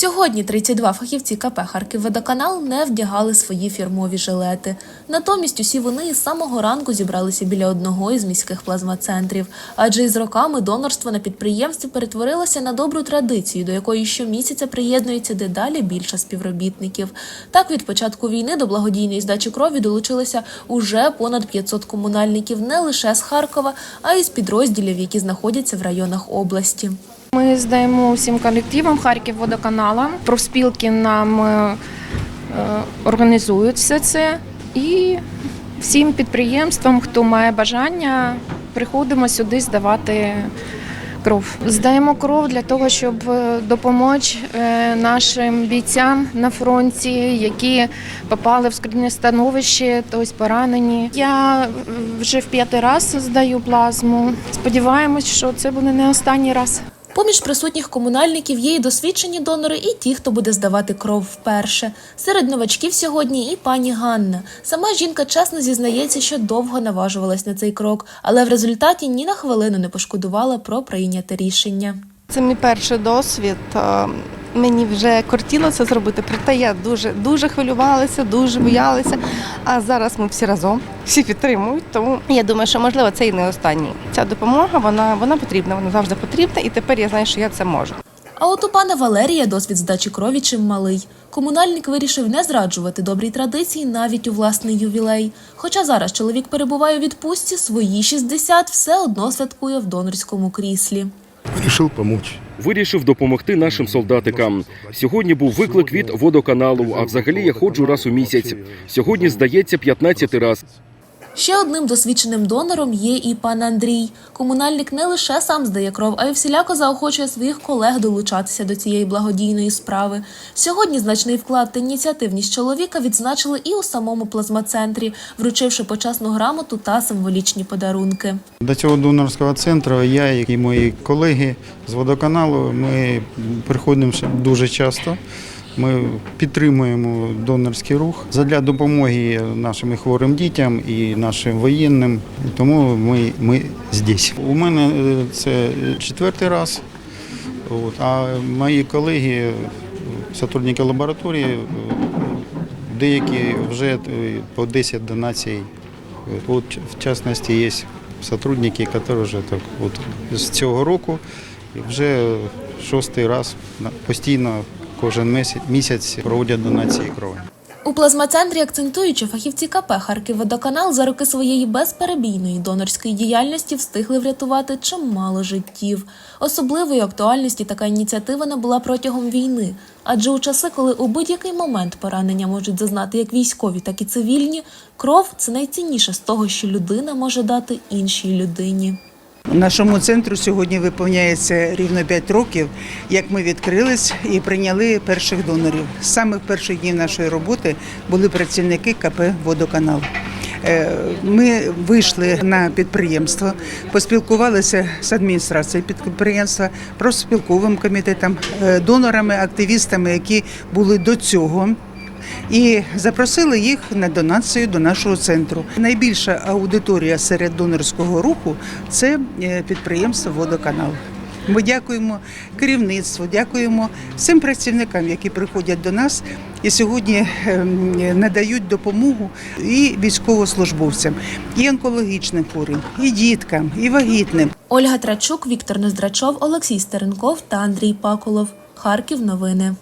Сьогодні 32 фахівці КП «Харківводоканал» не вдягали свої фірмові жилети. Натомість усі вони із самого ранку зібралися біля одного із міських плазмоцентрів. Адже із роками донорство на підприємстві перетворилося на добру традицію, до якої щомісяця приєднується дедалі більше співробітників. Так, від початку війни до благодійної здачі крові долучилося уже понад 500 комунальників не лише з Харкова, а й з підрозділів, які знаходяться в районах області. Ми здаємо всім колективам Харківводоканала. Профспілки нам е, е, організують все це. І всім підприємствам, хто має бажання, приходимо сюди здавати кров. Здаємо кров для того, щоб е, допомогти нашим бійцям на фронті, які попали в скрутне становище, тобто поранені. Я вже в п'ятий раз здаю плазму. Сподіваємось, що це буде не останній раз. Поміж присутніх комунальників є і досвідчені донори, і ті, хто буде здавати кров вперше. Серед новачків сьогодні і пані Ганна. Сама жінка чесно зізнається, що довго наважувалась на цей крок, але в результаті ні на хвилину не пошкодувала про прийняте рішення. Це мій перший досвід. Мені вже кортіло це зробити, проте я дуже дуже хвилювалася, дуже боялася. А зараз ми всі разом, всі підтримують. Тому я думаю, що можливо це і не останній. Ця допомога вона, вона потрібна, вона завжди потрібна, і тепер я знаю, що я це можу. А от у пана Валерія досвід здачі крові чим малий. Комунальник вирішив не зраджувати добрій традиції навіть у власний ювілей. Хоча зараз чоловік перебуває у відпустці, свої 60 все одно святкує в донорському кріслі. Решил допомогти. Вирішив допомогти нашим солдатикам. Сьогодні був виклик від водоканалу. А взагалі я ходжу раз у місяць. Сьогодні здається 15 раз. Ще одним досвідченим донором є і пан Андрій. Комунальник не лише сам здає кров, а й всіляко заохочує своїх колег долучатися до цієї благодійної справи. Сьогодні значний вклад та ініціативність чоловіка відзначили і у самому плазмоцентрі, вручивши почесну грамоту та символічні подарунки. До цього донорського центру я і мої колеги з водоканалу ми приходимо дуже часто. Ми підтримуємо донорський рух задля допомоги нашим хворим дітям і нашим воєнним. Тому ми, ми здесь. У мене е, це четвертий раз. От, а мої колеги, сотрудники лабораторії, деякі вже е, по 10 донацій. От, в частності є сотрудники, які вже так от з цього року вже шостий раз постійно кожен місяць, проводять донації крові. У плазмоцентрі акцентуючи фахівці КП «Харківводоканал» за роки своєї безперебійної донорської діяльності встигли врятувати чимало життів. Особливої актуальності така ініціатива набула протягом війни, адже у часи, коли у будь-який момент поранення можуть зазнати як військові, так і цивільні, кров це найцінніше з того, що людина може дати іншій людині. Нашому центру сьогодні виповняється рівно 5 років, як ми відкрились і прийняли перших донорів. З самих перших днів нашої роботи були працівники КП Водоканал. Е, Ми вийшли на підприємство, поспілкувалися з адміністрацією підприємства, профспілковим комітетом, е, донорами, активістами, які були до цього і запросили їх на донацію до нашого центру. Найбільша аудиторія серед донорського руху це е, підприємство Водоканал. Ми дякуємо керівництву, дякуємо всім працівникам, які приходять до нас і сьогодні ем, надають допомогу і військовослужбовцям, і онкологічним хворим, і діткам, і вагітним. Ольга Трачук, Віктор Ноздрачов, Олексій Стеренков та Андрій Паколов. Харків новини.